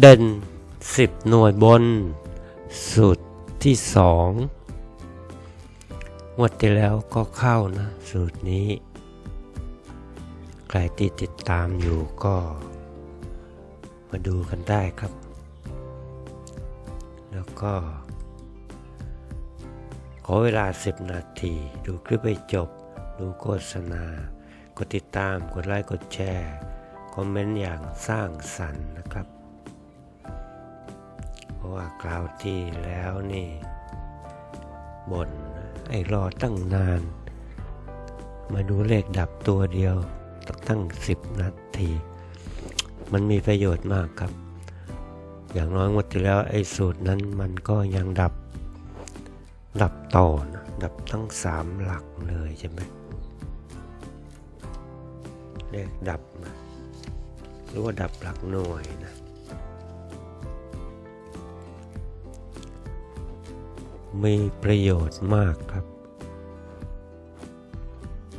เด่น 10 หน่วยบนสูตรที่2งวดที่แล้วก็เข้านะ สูตรนี้ ใครที่ติดตามอยู่ก็ มาดูกันได้ครับ แล้วก็ ขอเวลา 10 นาที ดูคลิปให้จบ ดูโฆษณา กดติดตาม กดไลค์ กดแชร์ คอมเมนต์อย่างสร้างสรรค์นะครับ ว่าคราวที่แล้วนี่บนนไอ้รอตั้งนาน มาดูเลขดับตัวเดียวตั้ง10นาที มันมีประโยชน์มากครับ อย่างน้อยงวดที่แล้วไอ้สูตรนั้นมันก็ยังดับ ดับต่อนะดับทั้งสามหลักเลยใช่ไหมเลขดับนะหรือว่าดับหลักหน่วยนะ มีประโยชน์มากครับ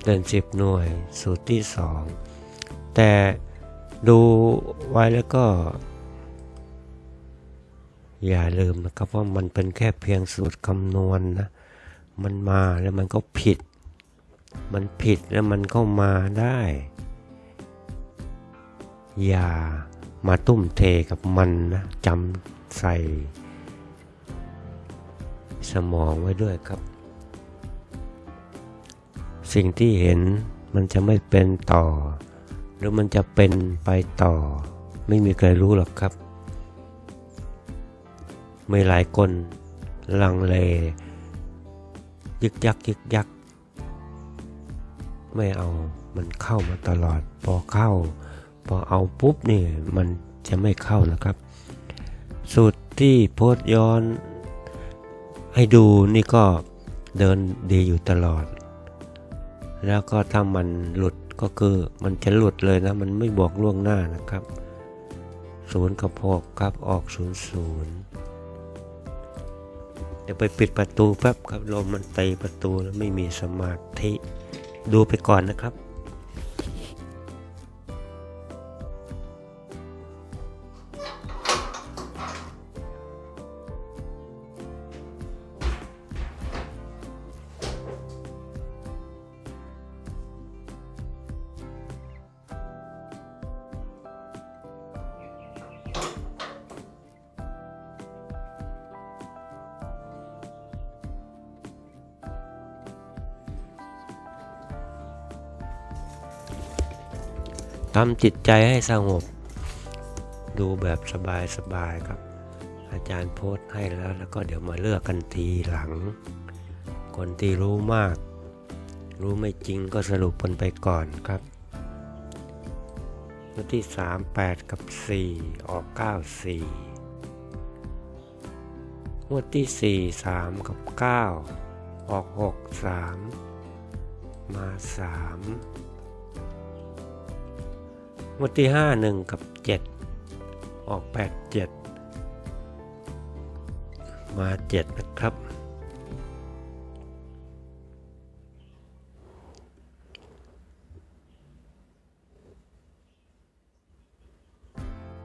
เดินสิบหน่วยสูตรที่สองแต่ดูไว้แล้วก็ อย่าลืมนะครับว่ามันเป็นแค่เพียงสูตรคำนวณนนะ มันมาแล้วมันก็ผิด มันผิดแล้วมันก็มาได้ อย่ามาตุ้มเทกับมันนะจำใส่ สมองไว้ด้วยครับ สิ่งที่เห็นมันจะไม่เป็นต่อ หรือมันจะเป็นไปต่อ ไม่มีใครรู้หรอกครับ ไมีหลายคนลังเล ยึกยักยึกยัก ไม่เอามันเข้ามาตลอด พอเข้า พอเอาปุ๊บนี่มันจะไม่เข้านะครับ สูตรที่โพสย้อน ให้ดูนี่ก็เดินดีอยู่ตลอด แล้วก็ถ้ามันหลุดก็คือมันจะหลุดเลยนะ มันไม่บอกล่วงหน้านะครับศูนย์กับหกครับออกศูนย์ศูนย์เดี๋ยวไปปิดประตูแป๊บครับลมมันตีประตูแล้วไม่มีสมาธิ ดูไปก่อนนะครับ ทำจิตใจให้สงบ ดูแบบสบายๆครับ อาจารย์โพสต์ให้แล้ว แล้วก็เดี๋ยวมาเลือกกันทีหลัง คนที่รู้มาก รู้ไม่จริงก็สรุปกันไปก่อนครับวันที่ 3 8 กับ 4 ออก 9 4งวดที่ 4 3 กับ 9 ออก 6 3 มา 3 งวดที่ห้าหนึ่งกับเจ็ดออกแปดเจ็ดมาเจ็ดนะครับ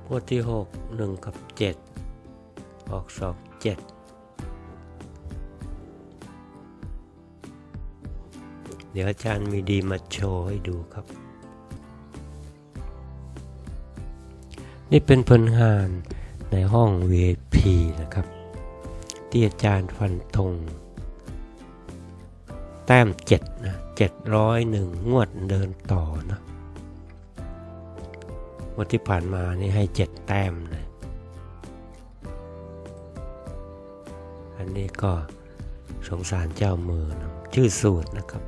งวดที่หกหนึ่งกับเจ็ดออกสองเจ็ดเดี๋ยวอาจารย์มีดีมาโชว์ให้ดูครับ นี่เป็นผลงานในห้อง VIP นะครับ ที่อาจารย์ฟันธงแต้มเจ็ดนะเจ็ดร้อยหนึ่งงวดเดินต่อนะงวันที่ผ่านมานี่ให้เจ็ดแต้มเลยอันนี้ก็สงสารเจ้ามือนะชื่อสูตรนะครับ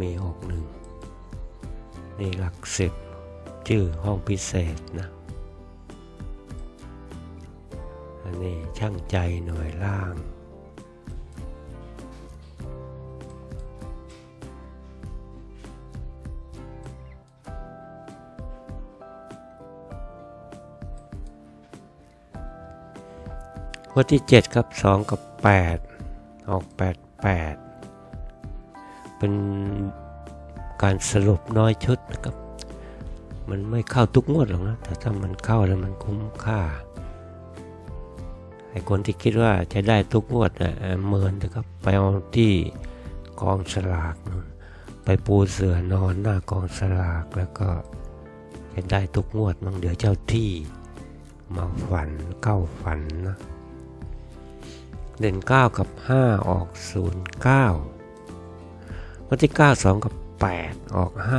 มีหกหนึ่งนี่หลักสิบชื่อห้องพิเศษนะ นนี้ช่างใจหน่วยล่าง วันที่ 7 ครับ 2 กับ 8 ออก 8 8 เป็นการสรุปน้อยชุดนะครับ มันไม่เข้าทุกงวดหรอกนะ แต่ถ้ามันเข้าแล้วมันคุ้มค่า ไอ้คนที่คิดว่าจะได้ทุกงวดนะเอ่อเมินนะครับไปเอาที่กองสลากนู่นไปปูเสื่อนอนหน้ากองสลากแล้วก็จะได้ทุกงวดมั้งเดี๋ยวเจ้าที่มาฝันเข้าฝันนะเด่น 9 กับ 5 ออก 0 9วันที่ 9 2 กับ 8 ออก 5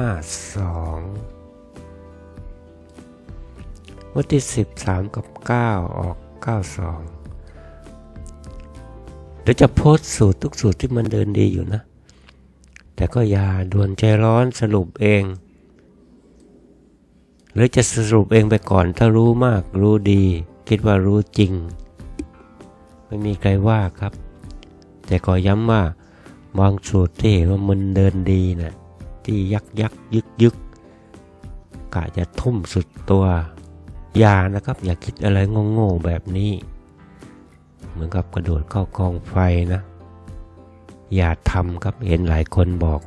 2 วันที่ 10 3 กับ 9 ออก 9 2 เดี๋ยวจะโพสสูตรทุกสูตรที่มันเดินดีอยู่นะ แต่ก็อย่าด่วนใจร้อนสรุปเอง หรือจะสรุปเองไปก่อนถ้ารู้มากรู้ดี คิดว่ารู้จริง ไม่มีใครว่าครับ แต่ก็ย้ำว่าบางสูตรที่เห็นว่ามันเดินดีนะ่ะที่ยักยักยึกยึกกะจะทุ่มสุดตัว อย่านะครับ อย่าคิดอะไรโง่ๆแบบนี้ เหมือนกับกระโดดเข้ากองไฟนะ อย่าทำครับเห็นหลายคนบอก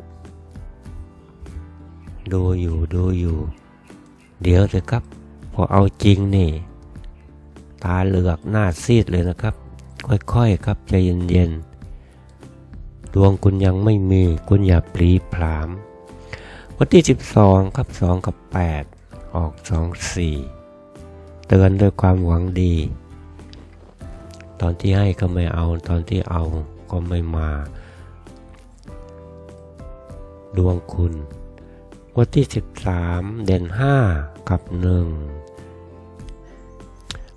ดูอยู่ดูอยู่ เดี๋ยวเถอะครับ พอเอาจริงนี่ ตาเหลือกหน้าซีดเลยนะครับ ค่อยๆครับใจเย็นๆ ดวงคุณยังไม่มี คุณอย่าปรีผลาม วันที่ 12 ครับ 2 กับ 8 ออก 2 4 เตือนด้วยความหวังดี ตอนที่ให้ก็ไม่เอา ตอนที่เอาก็ไม่มา ดวงคุณ วันที่ 13 เด่น 5 กับ 1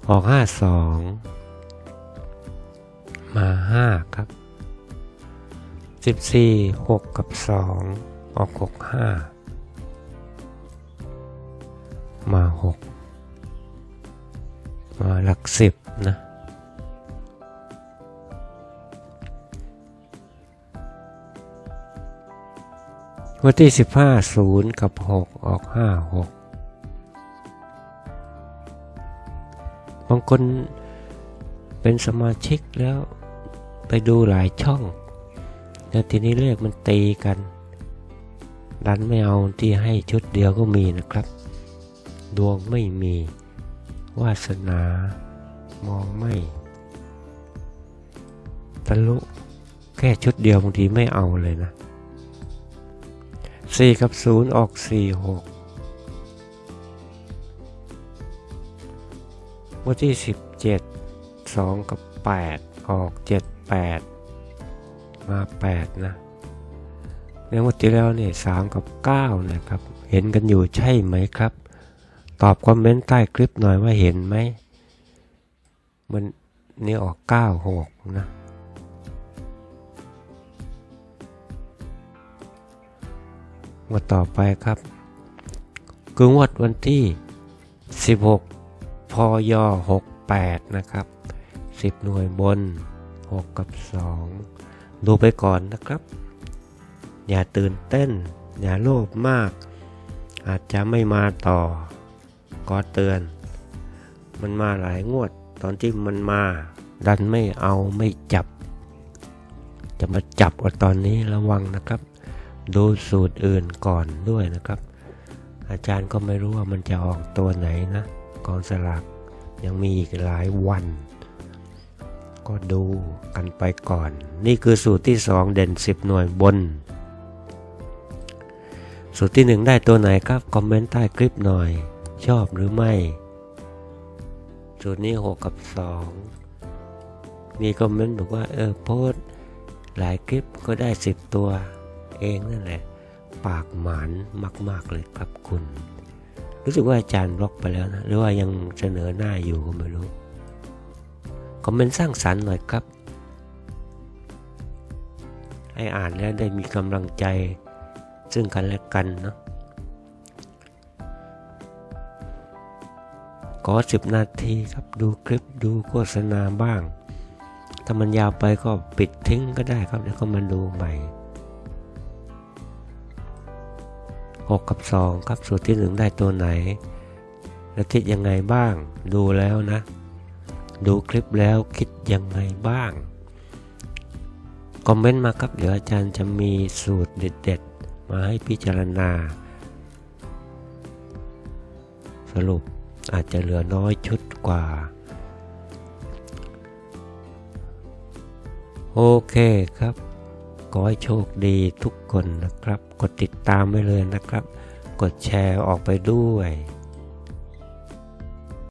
ออก 5 2 มา 5 ครับ 14 6 กับ 2 ออก 6 5 มา 6 มาหลัก 10 นะ วันที่ 15 0 กับ 6 ออก 5 6 บางคนเป็นสมาชิกแล้วไปดูหลายช่อง แล้วทีนี้เลขมันตีกัน ดันไม่เอาที่ให้ชุดเดียวก็มีนะครับ ดวงไม่มี วาสนามองไม่ทะลุแค่ชุดเดียวบางทีไม่เอาเลยนะ 4กับ0ออก4 6วันที่17 2กับ8ออก7 8มา8นะแล้ววันที่แล้วเนี่ย3กับ9นะครับ เห็นกันอยู่ใช่ไหมครับ ตอบคอมเมนต์ใต้คลิปหน่อยว่าเห็นไหมมันนี่ออก9 6นะ งวดต่อไปครับ คืองวดวันที่ 16 พย 68 นะครับ 10 หน่วยบน 6 กับ 2 ดูไปก่อนนะครับ อย่าตื่นเต้น อย่าโลภมาก อาจจะไม่มาต่อ ก็เตือน มันมาหลายงวด ตอนที่มันมา ดันไม่เอาไม่จับ จะมาจับเอาตอนนี้ระวังนะครับ ดูสูตรอื่นก่อนด้วยนะครับ อาจารย์ก็ไม่รู้ว่ามันจะออกตัวไหนนะกองสลากยังมีอีกหลายวัน ก็ดูกันไปก่อน นี่คือสูตรที่ 2 เด่น 10 หน่วยบน สูตรที่ 1 ได้ตัวไหนครับ คอมเมนต์ใต้คลิปหน่อย ชอบหรือไม่ สูตรนี้ 6 กับ 2 มีคอมเมนต์บอกว่า เออโพสหลายคลิปก็ได้ 10 ตัว เองนั่นแหละ ปากหมานมาก ๆเลยครับคุณ รู้สึกว่าอาจารย์บล็อกไปแล้วนะ หรือว่ายังเสนอหน้าอยู่ก็ไม่รู้ คอมเมนต์สร้างสรรค์หน่อยครับ ให้อ่านแล้วได้มีกำลังใจซึ่งกันและกันเนาะขอสิบนาทีครับดูคลิปดูโฆษณาบ้าง ถ้ามันยาวไปก็ปิดทิ้งก็ได้ครับ แล้วก็มาดูใหม่ 6 กับ 2 ครับสูตรที่ 1 ได้ตัวไหน และคิดยังไงบ้าง ดูแล้วนะ ดูคลิปแล้วคิดยังไงบ้าง คอมเมนต์มาครับ เดี๋ยวอาจารย์จะมีสูตรเด็ดๆ มาให้พิจารณา สรุปอาจจะเหลือน้อยชุดกว่า โอเคครับ ขอให้โชคดีทุกคนนะครับ กดติดตามไว้เลยนะครับ กดแชร์ออกไปด้วย